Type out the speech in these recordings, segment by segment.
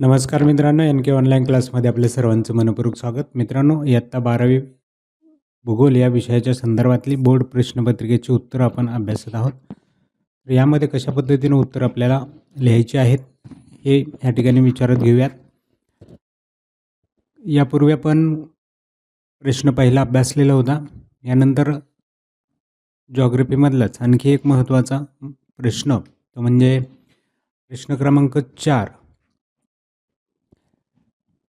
नमस्कार मित्रांनो एन के ऑनलाईन क्लासमध्ये आपले सर्वांचं मनपूर्वक स्वागत. मित्रांनो इयत्ता बारावी भूगोल या विषयाच्या संदर्भातली बोर्ड प्रश्नपत्रिकेची उत्तरं आपण अभ्यासत आहोत. तर यामध्ये कशा पद्धतीनं उत्तर आपल्याला लिहायची आहेत हे या ठिकाणी विचारत घेऊयात. यापूर्वी आपण प्रश्न पहिला अभ्यासलेला होता. यानंतर जॉग्रफीमधलाच आणखी एक महत्त्वाचा प्रश्न तो म्हणजे प्रश्न क्रमांक चार.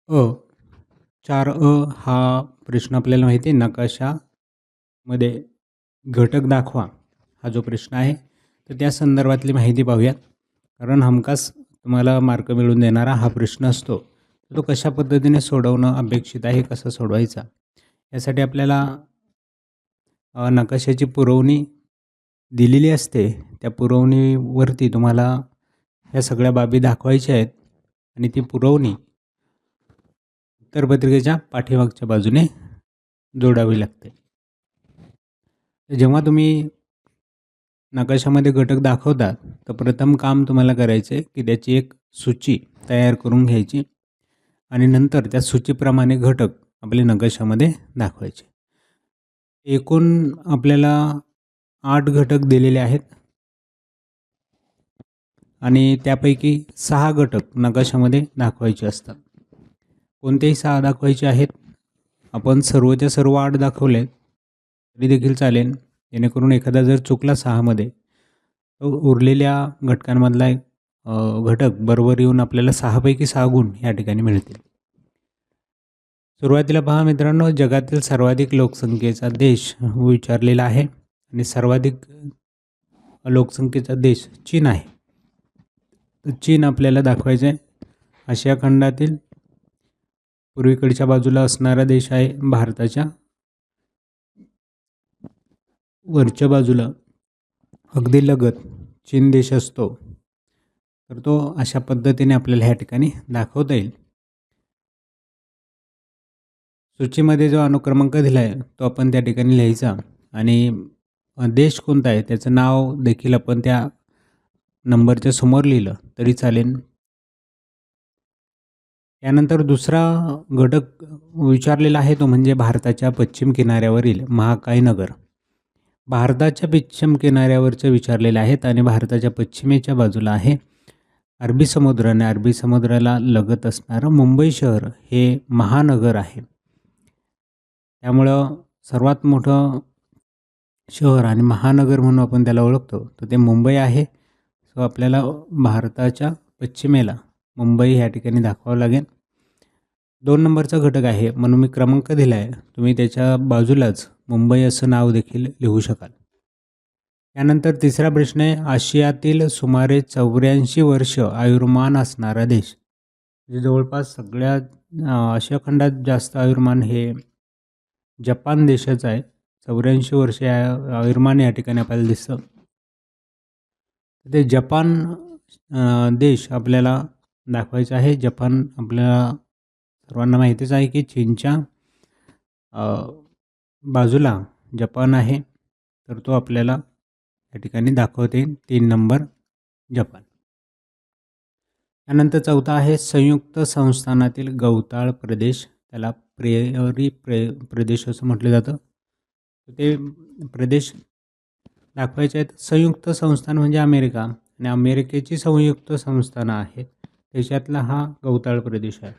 अ. चार अ हा प्रश्न आपल्याला माहिती आहे नकाशामध्ये घटक दाखवा हा जो प्रश्न आहे. तर त्या संदर्भातली माहिती पाहूयात. कारण हमखास तुम्हाला मार्क मिळवून देणारा हा प्रश्न असतो. तो कशा पद्धतीने सोडवणं अपेक्षित आहे कसं सोडवायचा? यासाठी आपल्याला अ, नकाशाची पुरवणी दिलेली असते. त्या पुरवणीवरती तुम्हाला ह्या सगळ्या बाबी दाखवायच्या आहेत. आणि ती पुरवणी उत्तरपत्रिकेच्या पाठीमागच्या बाजूने जोडावी लागते. जेव्हा तुम्ही नकाशामध्ये घटक दाखवतात तर प्रथम काम तुम्हाला करायचं आहे की त्याची एक सूची तयार करून घ्यायची आणि नंतर त्या सूचीप्रमाणे घटक आपले नकाशामध्ये दाखवायचे. एकूण आपल्याला आठ घटक दिलेले आहेत आणि त्यापैकी सहा घटक नकाशामध्ये दाखवायचे असतात. कोणतेही सहा दाखवायचे आहेत आपण सर्वच्या सर्व आठ दाखवले तरी देखील चालेल. जेणेकरून एखादा जर चुकला सहामध्ये तो उरलेल्या घटकांमधला एक घटक बरोबर येऊन आपल्याला सहापैकी सहा गुण या ठिकाणी मिळतील. सुरुवातीला पहा मित्रांनो जगातील सर्वाधिक लोकसंख्येचा देश विचारलेला आहे आणि सर्वाधिक लोकसंख्येचा देश चीन आहे. तर चीन आपल्याला दाखवायचं आहे आशिया खंडातील पूर्वीकडच्या बाजूला असणारा देश आहे भारताच्या वरच्या बाजूला. अगदी लगत चीन देश असतो. तर तो अशा पद्धतीने आपल्याला ह्या ठिकाणी दाखवता येईल. सूचीमध्ये जो अनुक्रमांक दिला आहे तो आपण त्या ठिकाणी लिहायचा. आणि देश कोणता आहे त्याचं नाव देखील आपण त्या नंबरच्या समोर लिहिलं तरी चालेल. यानंतर दुसरा घटक विचारलेला आहे तो म्हणजे भारताच्या पश्चिम किनाऱ्यावरील महाकाय नगर भारताच्या पश्चिम किनाऱ्यावरचं विचारलेलं आहेत आणि भारताच्या पश्चिमेच्या बाजूला आहे अरबी समुद्र आणि अरबी समुद्राला लगत असणारं मुंबई शहर हे महानगर आहे. त्यामुळं सर्वात मोठं शहर आणि महानगर म्हणून आपण त्याला ओळखतो. तर ते मुंबई आहे. सो आपल्याला भारताच्या पश्चिमेला मुंबई ह्या ठिकाणी दाखवावं लागेल. दोन नंबरचा घटक आहे म्हणून मी क्रमांक दिला आहे तुम्ही त्याच्या बाजूलाच मुंबई असं नाव देखील लिहू शकाल. यानंतर तिसरा प्रश्न आहे आशियातील सुमारे चौऱ्याऐंशी वर्ष आयुर्मान असणारा देश. म्हणजे जवळपास सगळ्या आशिया खंडात जास्त आयुर्मान हे जपान देशाचं आहे. चौऱ्याऐंशी वर्ष आयुर्मान या ठिकाणी आपल्याला दिसतं. ते जपान देश आपल्याला दाखवायचं आहे. जपान आपल्या सर्वांना माहितीच आहे की चीनच्या बाजूला जपान आहे. तर तो आपल्याला या ठिकाणी दाखवते. तीन नंबर जपान. त्यानंतर चौथा आहे. संयुक्त संस्थानातील गवताळ प्रदेश. त्याला प्रेयरी प्रे प्रदेश असं म्हटलं जातं. ते प्रदेश दाखवायचे आहेत. संयुक्त संस्थान म्हणजे अमेरिका. आणि अमेरिकेची संयुक्त संस्थानं आहेत. त्याच्यातला हा गवताळ प्रदेश आहे.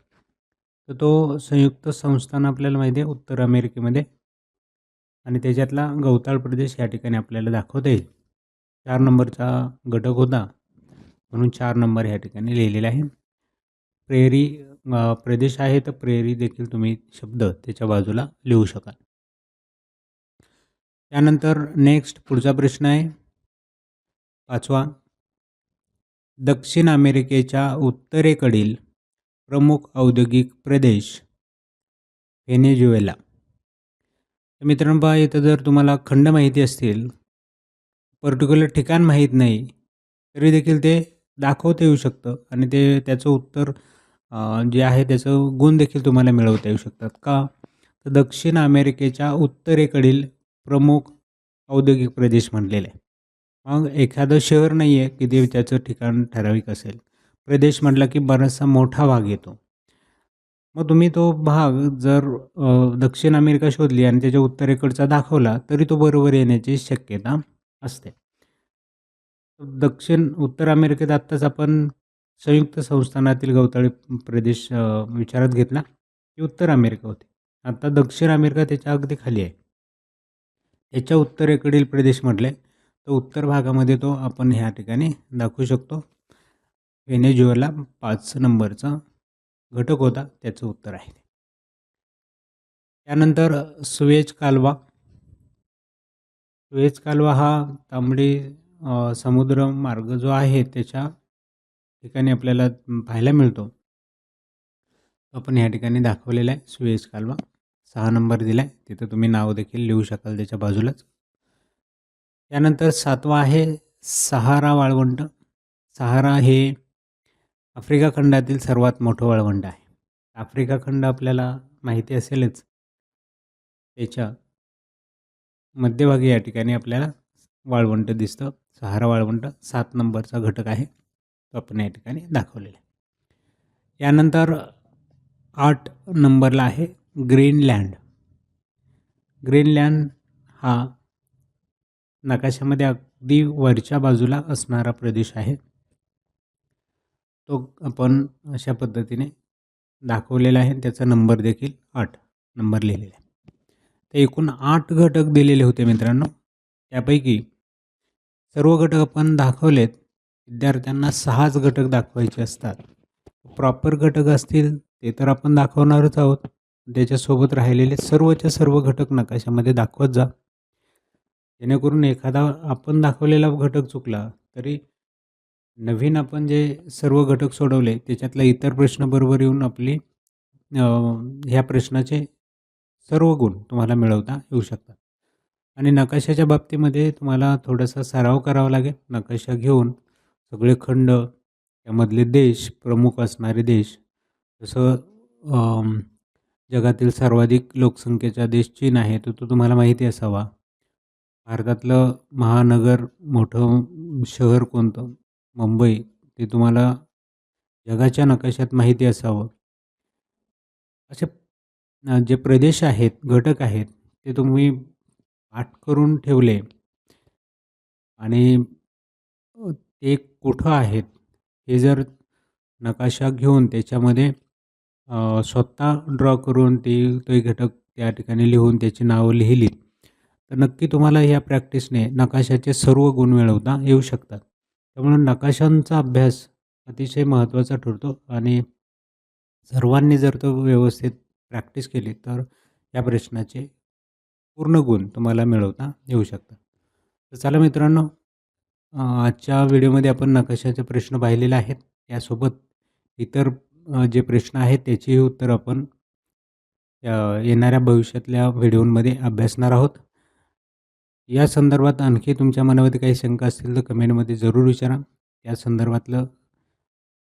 तर तो संयुक्त संस्थान आपल्याला माहिती आहे उत्तर अमेरिकेमध्ये. आणि त्याच्यातला गवताळ प्रदेश या ठिकाणी आपल्याला दाखवता येईल. चार नंबरचा घटक होता म्हणून चार नंबर या ठिकाणी लिहिलेला आहे प्रेरी प्रदेश आहे तर प्रेरी देखील तुम्ही शब्द त्याच्या बाजूला लिहू शकाल. त्यानंतर नेक्स्ट पुढचा प्रश्न आहे. पाचवा दक्षिण अमेरिकेच्या उत्तरेकडील प्रमुख औद्योगिक प्रदेश व्हेनेझुएला. तर मित्रांनो पहा इथं जर तुम्हाला खंड माहिती असतील पर्टिक्युलर ठिकाण माहीत नाही तरी देखील ते दाखवता येऊ शकतं आणि ते त्याचं उत्तर जे आहे त्याचं गुण देखील तुम्हाला मिळवता येऊ शकतात. का? तर दक्षिण अमेरिकेच्या उत्तरेकडील प्रमुख औद्योगिक प्रदेश म्हटलेले आहे मग एखादं शहर नाही आहे की ते त्याचं ठिकाण ठराविक असेल. प्रदेश म्हटलं की बराचसा मोठा भाग येतो. मग तुम्ही तो भाग जर दक्षिण अमेरिका शोधली आणि त्याच्या उत्तरेकडचा दाखवला तरी तो बरोबर येण्याची शक्यता असते. दक्षिण उत्तर अमेरिकेत आत्ताच आपण संयुक्त संस्थानातील गवताळी प्रदेश विचारात घेतला ही उत्तर अमेरिका होती. आता दक्षिण अमेरिका त्याच्या अगदी खाली आहे. त्याच्या उत्तरेकडील प्रदेश म्हटले तर उत्तर भागामध्ये तो आपण ह्या ठिकाणी दाखवू शकतो. व्हेनेज्युएला पाच नंबरचा घटक होता त्याचं उत्तर आहे. त्यानंतर सुएज कालवा. सुएज कालवा हा तांबडी समुद्र मार्ग जो आहे त्याच्या ठिकाणी आपल्याला पाहायला मिळतो. आपण ह्या ठिकाणी दाखवलेला आहे सुएज कालवा. सहा नंबर दिला आहे तिथं तुम्ही नाव देखील लिहू शकाल त्याच्या बाजूलाच. त्यानंतर सातवा आहे सहारा वाळवंट. सहारा हे आफ्रिका खंडातील सर्वात मोठं वाळवंट आहे. आफ्रिका खंड आपल्याला माहिती असेलच. त्याच्या मध्यभागी या ठिकाणी आपल्याला वाळवंट दिसतं. सहारा वाळवंट सात नंबरचा घटक आहे. तो आपण या ठिकाणी दाखवलेला आहे. यानंतर आठ नंबरला आहे ग्रीनलँड. ग्रीनलँड हा नकाशामध्ये अगदी वरच्या बाजूला असणारा प्रदेश आहे. तो आपण अशा पद्धतीने दाखवलेला आहे. त्याचा नंबर देखील आठ नंबर लिहिलेला आहे. तर एकूण आठ घटक दिलेले होते मित्रांनो. त्यापैकी सर्व घटक आपण दाखवलेत. विद्यार्थ्यांना सहाच घटक दाखवायचे असतात. प्रॉपर घटक असतील ते तर आपण दाखवणारच आहोत. त्याच्यासोबत राहिलेले सर्वच्या सर्व घटक नकाशामध्ये दाखवत जा. जेणेकरून एखादा आपण दाखवलेला घटक चुकला तरी नवीन आपण जे सर्व घटक सोडवले त्याच्यातला इतर प्रश्न बरोबर येऊन आपली ह्या प्रश्नाचे सर्व गुण तुम्हाला मिळवता येऊ शकतात. आणि नकाशाच्या बाबतीमध्ये तुम्हाला थोडासा सराव करावा लागेल. नकाशा घेऊन सगळे खंड त्यामधले देश प्रमुख असणारे देश जसं जगातील सर्वाधिक लोकसंख्येचा देश चीन आहे तर तो तुम्हाला माहिती असावा. भारतातलं महानगर मोठं शहर कोणतं? मुंबई. ते तुम्हाला जगाच्या नकाशात माहिती असावं. असे जे प्रदेश आहेत घटक आहेत ते तुम्ही पाठ करून ठेवले. आणि ते कुठं आहेत हे जर नकाशा घेऊन त्याच्यामध्ये स्वतः ड्रॉ करून ते ते घटक त्या ठिकाणी लिहून त्याची नावं लिहिली तर नक्की तुम्हाला या प्रॅक्टिसने नकाशाचे सर्व गुण मिळवता येऊ शकतात. त्यामुळे नकाशांचा अभ्यास अतिशय महत्त्वाचा ठरतो आणि सर्वांनी जर तो व्यवस्थित प्रॅक्टिस केली तर या प्रश्नाचे पूर्ण गुण तुम्हाला मिळवता येऊ शकतात. तर चला मित्रांनो आजच्या व्हिडिओमध्ये आपण नकाशाचे प्रश्न पाहिलेले आहेत. यासोबत इतर जे प्रश्न आहेत त्याचीही उत्तर आपण येणाऱ्या भविष्यातल्या व्हिडिओमध्ये अभ्यासणार आहोत. या संदर्भात आणखी तुमच्या मनामध्ये काही शंका असतील तर कमेंटमध्ये जरूर विचारा. त्या संदर्भातलं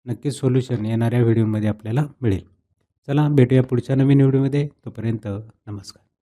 नक्कीच सोल्युशन येणाऱ्या व्हिडिओमध्ये आपल्याला मिळेल. चला भेटूया पुढच्या नवीन व्हिडिओमध्ये. तोपर्यंत नमस्कार.